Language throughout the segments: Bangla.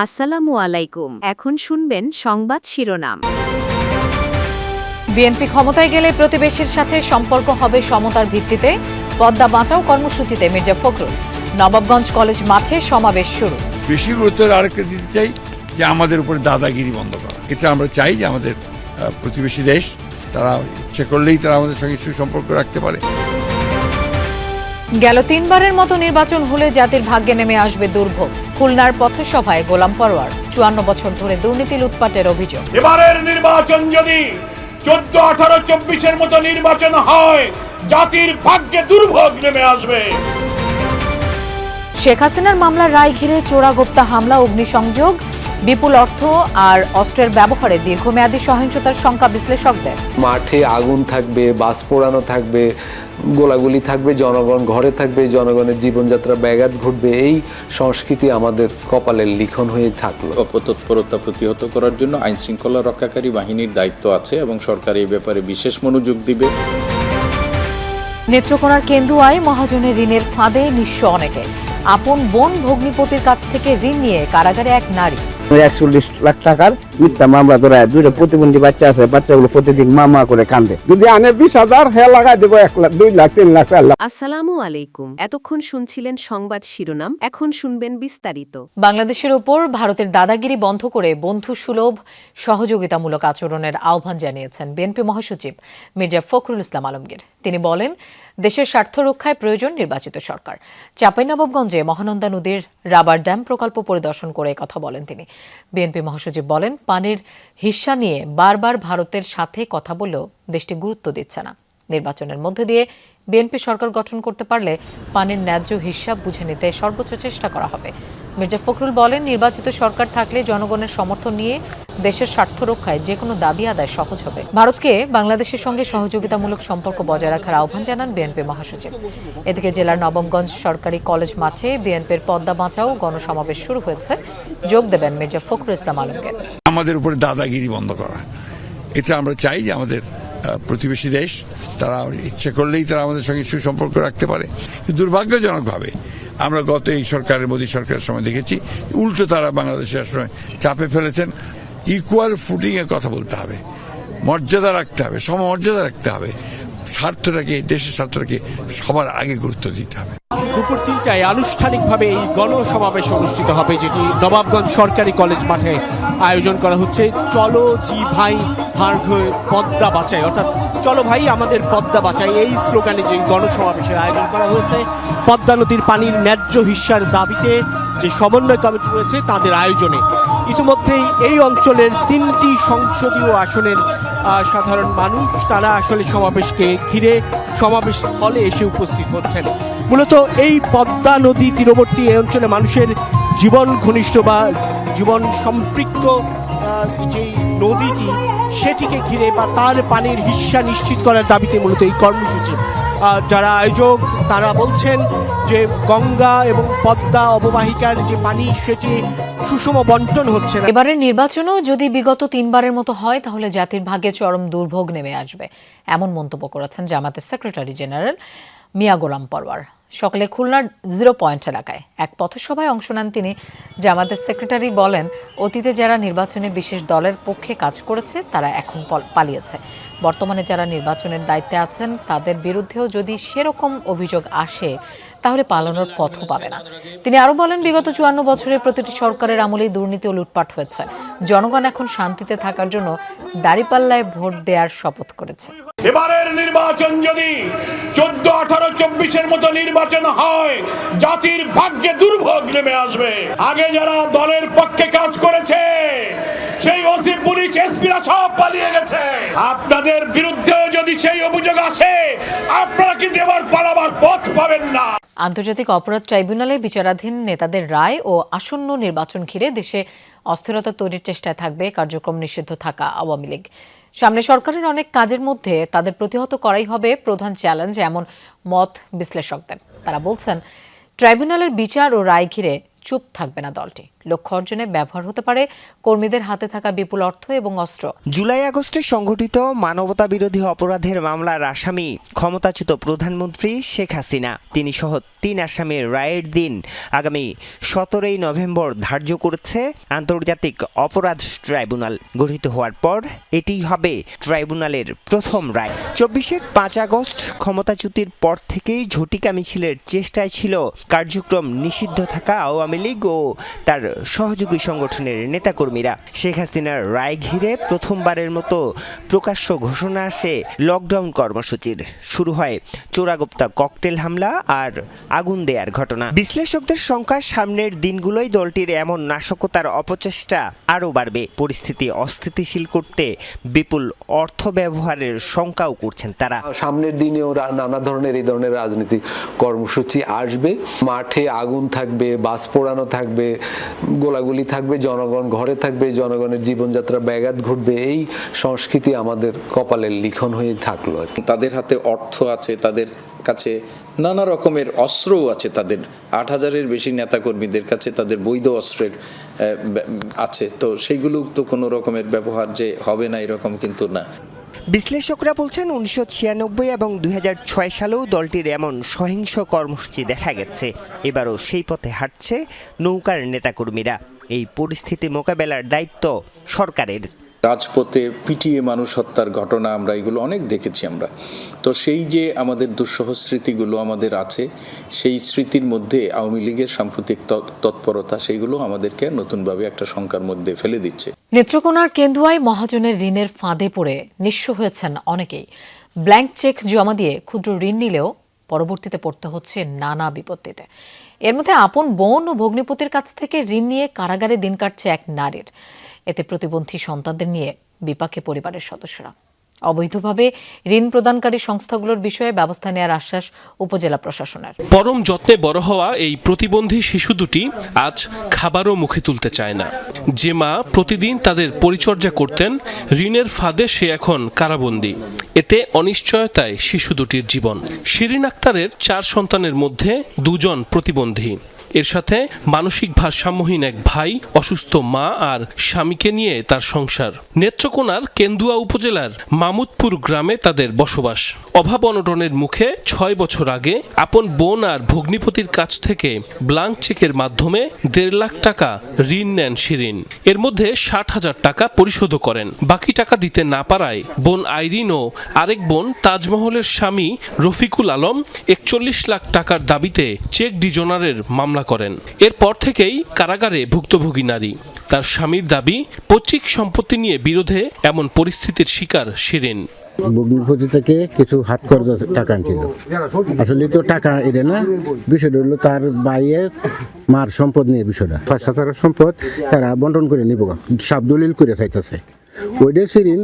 আসসালামু আলাইকুম। এখন শুনবেন সংবাদ শিরোনাম। বিএনপি ক্ষমতায় গেলে প্রতিবেশীর সাথে সম্পর্ক হবে সমতার ভিত্তিতে। পদ্মা বাঁচাও কর্মসূচিতে মির্জা ফখরুল। নবাবগঞ্জ কলেজ মাঠে সমাবেশ শুরু। বেশি গুরুত্ব আরেকটা দিতে চাই যে আমাদের উপরে দাদাগিরি বন্ধ করা। এটা আমরা চাই যে আমাদের প্রতিবেশী দেশ তারা ইচ্ছে করলেই তারা আমাদের সঙ্গে সুসম্পর্ক রাখতে পারে। গেল তিনবারের মতো নির্বাচন হলে জাতির ভাগ্যে নেমে আসবে দুর্ভোগ। খুলনার পথসভায় গোলাম পরোয়ার। চুয়ান্ন বছর ধরে দুর্নীতি লুটপাটের অভিযোগ। এবারের নির্বাচন যদি চোদ্দ আঠারো চব্বিশের মতো নির্বাচন হয় জাতির ভাগ্যে দুর্ভোগ নেমে আসবে। শেখ হাসিনার মামলার রায় ঘিরে চোরাগোপ্তা হামলা অগ্নিসংযোগ বিপুল অর্থ আর অস্ত্রের ব্যবহারে দীর্ঘমেয়াদী সহিংসতার শঙ্কা বিশ্লেষকদের। মাঠে আগুন থাকবে বাস পোড়ানো থাকবে গোলাগুলি থাকবে জনগণ ঘরে থাকবে জনগণের জীবনযাত্রা ব্যাঘাত ঘটবে এই সংস্কৃতি আমাদের কপালের লিখন হয়ে থাকল। অপতৎপরতা প্রতিহত করার জন্য আইন শৃঙ্খলা রক্ষাকারী বাহিনীর দায়িত্ব আছে এবং সরকার এই ব্যাপারে বিশেষ মনোযোগ দিবে। নেত্রকোনার কেন্দুয়ায় মহাজনের ঋণের ফাঁদে নিঃস্ব অনেকে। আপন বোন ভগ্নিপতির কাছ থেকে ঋণ নিয়ে কারাগারে এক নারী। একচল্লিশ লাখ টাকার মিথ্যা মামলা ধরে দুইটা প্রতিবন্ধী বাচ্চা আছে বাচ্চাগুলো প্রতিদিন মামা করে কান্দে। যদি আনে বিশ হাজার হ্যাঁ লাগাই দেবো এক লাখ দুই লাখ তিন লাখ চার লাখ। আসসালামু আলাইকুম। এতক্ষণ শুনছিলেন সংবাদ শিরোনাম এখন শুনবেন বিস্তারিত। বাংলাদেশের উপর ভারতের দাদাগিরি বন্ধ করে বন্ধু সুলভ সহযোগিতামূলক আচরণের আহ্বান জানিয়েছেন বিএনপি মহাসচিব মির্জা ফখরুল ইসলাম আলমগীর। তিনি বলেন দেশের স্বার্থ রক্ষায় প্রয়োজন নির্বাচিত সরকার। চাঁপাইনবাবগঞ্জে মহানন্দা নদীর রাবার ড্যাম প্রকল্প পরিদর্শন করে কথা বলেন তিনি। বিএনপি মহাসচিব বলেন পানির হিস্সা নিয়ে বারবার ভারতের সাথে কথা বলেও দেশটি গুরুত্ব দিচ্ছে না। নির্বাচনের মধ্যে দিয়ে বিএনপি সরকার গঠন করতে পারলে পানির ন্যায্য হিসাব বুঝে নিতে সর্বোচ্চ চেষ্টা করা হবে। মির্জা ফখরুল বলেন, নির্বাচিত সরকার থাকলে জনগণের সমর্থন নিয়ে দেশের স্বার্থ রক্ষায় যে কোনো দাবি আদায় সহজ হবে। ভারতকে বাংলাদেশের সঙ্গে সহযোগিতামূলক সম্পর্ক বজায় রাখার আহ্বান জানান বিএনপি মহাসচিব। এদিকে জেলার নবমগঞ্জ সরকারি কলেজ মাঠে বিএনপির পদ্মা বাঁচাও গণসমাবেশ শুরু হয়েছে। যোগ দেবেন মির্জা ফখরুল ইসলাম আলমগীর আমাদের উপরে দাদাগিরি বন্ধ করা। এটা আমরা চাই যে আমাদের প্রতিবেশী দেশ, তারা ইচ্ছে করলেই তারা আমাদের সঙ্গে সুসম্পর্ক রাখতে পারে। দুর্ভাগ্যজনকভাবে আমরা গত এই সরকারের, মোদী সরকারের সময় দেখেছি, উল্টো তারা বাংলাদেশের সময় চাপে ফেলেছেন ইকুয়াল ফুটিংয়ে কথা বলতে হবে। মর্যাদা রাখতে হবে, সমমর্যাদা রাখতে হবে। স্বার্থটাকে, দেশের স্বার্থটাকে সবার আগে গুরুত্ব দিতে হবে। দুপুর তিনটায় আনুষ্ঠানিকভাবে এই গণসমাবেশ অনুষ্ঠিত হবে, যেটি নবাবগঞ্জ সরকারি কলেজ মাঠে আয়োজন করা হচ্ছে। চলো জি ভাই হয়ে পদ্মা বাঁচাই অর্থাৎ চলো ভাই, আমাদের পদ্মা বাঁচাই এই স্লোগানে যে গণসমাবেশের আয়োজন করা হয়েছে, পদ্মা নদীর পানির ন্যায্য হিস্যার দাবিতে যে সমন্বয় কমিটি রয়েছে, তাদের আয়োজনে। ইতিমধ্যেই এই অঞ্চলের তিনটি সংসদীয় আসনের সাধারণ মানুষ, তারা আসলে সমাবেশকে ঘিরে সমাবেশ স্থলে এসে উপস্থিত হচ্ছেন। মূলত এই পদ্মা নদী তীরবর্তী এই অঞ্চলে মানুষের জীবন ঘনিষ্ঠ বা জীবন সম্পৃক্ত যেই নদীটি, সেটিকে ঘিরে বা তার পানির হিস্সা নিশ্চিত করার দাবিতে মূলত এই কর্মসূচি। যারা আয়োজক, তারা বলছেন যে গঙ্গা এবং পদ্মা অববাহিকার যে পানি, সেটি সুষম বন্টন হচ্ছে না। এবারের নির্বাচনও যদি বিগত তিনবারের মতো হয়, তাহলে জাতির ভাগে চরম দুর্ভোগ নেমে আসবে। এমন মন্তব্য করেছেন জামাতের সেক্রেটারি জেনারেল মিয়া গোলাম পরওয়ার। সকালে খুলনার জিরো পয়েন্ট এলাকায়। এক পথসভায় অংশ নেন তিনি জামাতের সেক্রেটারি বলেন, অতীতে যারা নির্বাচনে বিশেষ দলের পক্ষে কাজ করেছে, তারা এখন পল- পালিয়েছে। বর্তমানে যারা নির্বাচনের দায়িত্বে আছেন, তাদের বিরুদ্ধেও যদি সেরকম অভিযোগ আসে তাহলে পালানোর পথও পাবে না। তিনি আরও বলেন, বিগত চুয়ান্ন বছরের প্রতিটি সরকারের আমলেই দুর্নীতি ও লুটপাট হয়েছে। জনগণ এখন শান্তিতে থাকার জন্য দাঁড়িপাল্লায় ভোট দেওয়ার শপথ করেছে। এবারের নির্বাচন যদি চোদ্দ, আঠারো, চব্বিশের মতো নির্বাচন হয়, জাতির ভাগ্যে দুর্ভোগ নেমে আসবে। আগে যারা দলের পক্ষে কাজ করেছে সেই ওসি পুলিশ এসপিরা সব পালিয়ে গেছে। আপনাদের বিরুদ্ধেও যদি সেই অভিযোগ আসে, আপনারা কিন্তু এবার পালাবার পথ পাবেন না। আন্তর্জাতিক অপরাধ ট্রাইব্যুনালে বিচারাধীন নেতাদের রায় ও আসন্ন নির্বাচন ঘিরে দেশে অস্থিরতা তৈরির চেষ্টায় থাকবে কার্যক্রম নিষিদ্ধ থাকা আওয়ামী লীগ। সামনে সরকারের অনেক কাজের মধ্যে তাদের প্রতিহত করাই হবে প্রধান চ্যালেঞ্জ, এমন মত বিশ্লেষকদের। তারা বলছেন, ট্রাইব্যুনালের বিচার ও রায় ঘিরে চুপ থাকবে না দলটি। লক্ষ্য অর্জনে ব্যবহার হতে পারে কর্মীদের হাতে থাকা বিপুল অর্থ এবং অস্ত্র। জুলাই আগস্টে সংঘটিত মানবতা বিরোধী অপরাধের মামলার আসামি ক্ষমতাচ্যুত প্রধানমন্ত্রী শেখ হাসিনা। তিনি সহ তিন আসামির রায়ের দিন আগামী সতেরোই নভেম্বর ধার্য করেছে আন্তর্জাতিক অপরাধ ট্রাইব্যুনাল। গঠিত হওয়ার পর এটি হবে ট্রাইব্যুনালের প্রথম রায়। চব্বিশের পাঁচ আগস্ট ক্ষমতাচ্যুতির পর থেকেই ঝটিকা মিছিলের চেষ্টায় ছিল কার্যক্রম নিষিদ্ধ থাকা আওয়ামী লীগ ও তার সহযোগী সংগঠনের নেতাকর্মীরা। শেখ হাসিনার রায় ঘিরে প্রথমবারের মতো প্রকাশ্য ঘোষণা আসে লকডাউন কর্মসূচির। শুরু হয় চোরাগোপ্তা ককটেল হামলা আর আগুন দেয়ার ঘটনা। বিশ্লেষকদের সংখ্যা সামনের দিনগুলোই দলটির এমন নাশকতার অপচেষ্টা আরও বাড়বে। পরিস্থিতি অস্থিতিশীল করতে বিপুল অর্থ ব্যবহারের শঙ্কাও করছেন তারা। সামনের দিনেও নানা ধরনের, এই ধরনের রাজনীতি কর্মসূচি আসবে। মাঠে আগুন থাকবে বাস পোড়ানো থাকবে, গোলাগুলি থাকবে, জনগণ ঘরে থাকবে, জনগণের জীবনযাত্রা ব্যাঘাত ঘটবে, এই সংস্কৃতি আমাদের কপালের লিখন হয়ে থাকল তাদের হাতে অর্থ আছে, তাদের কাছে নানা রকমের অস্ত্রও আছে, তাদের আট হাজারের বেশি নেতাকর্মীদের কাছে তাদের বৈধ অস্ত্রের আছে। তো সেইগুলো তো কোনো রকমের ব্যবহার যে হবে না এরকম কিন্তু না। বিশ্লেষকরা বলছেন উনিশশো ছিয়ানব্বই এবং দুই হাজার ছয় সালেও দলটির এমন সহিংস কর্মসূচি দেখা গেছে। এবারও সেই পথে হাঁটছে নৌকার নেতাকর্মীরা। এই পরিস্থিতি মোকাবেলার দায়িত্ব সরকারের। রাজপথে পিটিয়ে মানুষ হত্যার ঘটনা আমরা এগুলো অনেক দেখেছি আমরা। তো সেই যে আমাদের দুঃসহ স্মৃতিগুলো আমাদের আছে, সেই স্মৃতির মধ্যে আওয়ামী লীগের সাম্প্রতিক তৎ- তৎপরতা সেইগুলো আমাদেরকে নতুনভাবে একটা শঙ্কার মধ্যে ফেলে দিচ্ছে। নেত্রকোনার কেন্দুয়ায় মহাজনের ঋণের ফাঁদে পড়ে নিঃস্ব হয়েছেন অনেকেই। ব্ল্যাঙ্ক চেক জমা দিয়ে ক্ষুদ্র ঋণ নিলেও পরবর্তীতে পড়তে হচ্ছে নানা বিপত্তিতে। এর মধ্যে আপন বোন ও ভগ্নিপতির কাছ থেকে ঋণ নিয়ে কারাগারে দিন কাটছে এক নারীর। এতে প্রতিবন্ধী সন্তানদের নিয়ে বিপাকে পরিবারের সদস্যরা। অবৈধভাবে ঋণ প্রদানকারী সংস্থাগুলোর বিষয়ে ব্যবস্থা নেওয়ার আশ্বাস উপজেলা প্রশাসনের। পরম যত্নে বড় হওয়া এই প্রতিবন্ধী শিশু দুটি আজ খাবারও মুখে তুলতে চায় না। যে মা প্রতিদিন তাদের পরিচর্যা করতেন, ঋণের ফাঁদে সে এখন কারাবন্দী। এতে অনিশ্চয়তায় শিশু দুটির জীবন। শিরিন আক্তারের চার সন্তানের মধ্যে দুজন প্রতিবন্ধী। এর সাথে মানসিক ভারসাম্যহীন এক ভাই, অসুস্থ মা আর স্বামীকে নিয়ে তার সংসার। নেত্রকোনার কেন্দুয়া উপজেলার মামুদপুর গ্রামে তাদের বসবাস। অভাব অনটনের মুখে ছয় বছর আগে আপন বোন আর ভগ্নিপতির কাছ থেকে ব্লাঙ্ক চেকের মাধ্যমে দেড় লাখ টাকা ঋণ নেন শিরিন। এর মধ্যে ষাট হাজার টাকা পরিশোধ করেন। বাকি টাকা দিতে না পারায় বোন আইরিন ও আরেক বোন তাজমহলের স্বামী রফিকুল আলম একচল্লিশ লাখ টাকার দাবিতে চেক ডিজনারের মামলা করেন। এরপর থেকেই কারাগারে ভুক্তভোগী নারী। তার স্বামীর দাবি, পৈতৃক সম্পত্তি নিয়ে বিরোধে এমন পরিস্থিতির শিকার শিরিন। থেকে কিছু হাত খরচ টাকা আনছিল। আসলে তো টাকা এদের না। বিষয়টা হলো তার বাইয়ের মার সম্পদ নিয়ে বিষয়টা। পাঁচ হাজার সম্পদ তারা বন্টন করে নিব। সাব দলিল করে খাইতেছে। ওইটা সিরিন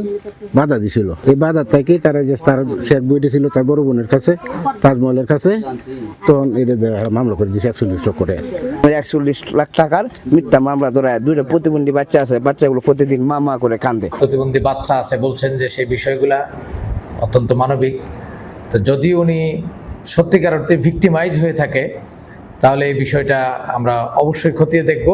বাধা দিছিল। এই বাধা থেকে তারা যে তার শেখ বইটা ছিল তার বড় বোনের কাছে তাজমহলের কাছে তখন এটা মামলা করে দিয়েছে একচল্লিশ লক্ষ করে একচল্লিশ লাখ টাকার মিথ্যা মামলা ধরা দুইটা প্রতিবন্ধী বাচ্চা আছে বাচ্চাগুলো প্রতিদিন মা মা করে কান্দে প্রতিবন্ধী বাচ্চা আছে বলছেন যে সেই বিষয়গুলা অত্যন্ত মানবিক। তো যদি উনি সত্যিকার অর্থে ভিক্টিমাইজ হয়ে থাকে তাহলে এই বিষয়টা আমরা অবশ্যই খতিয়ে দেখব।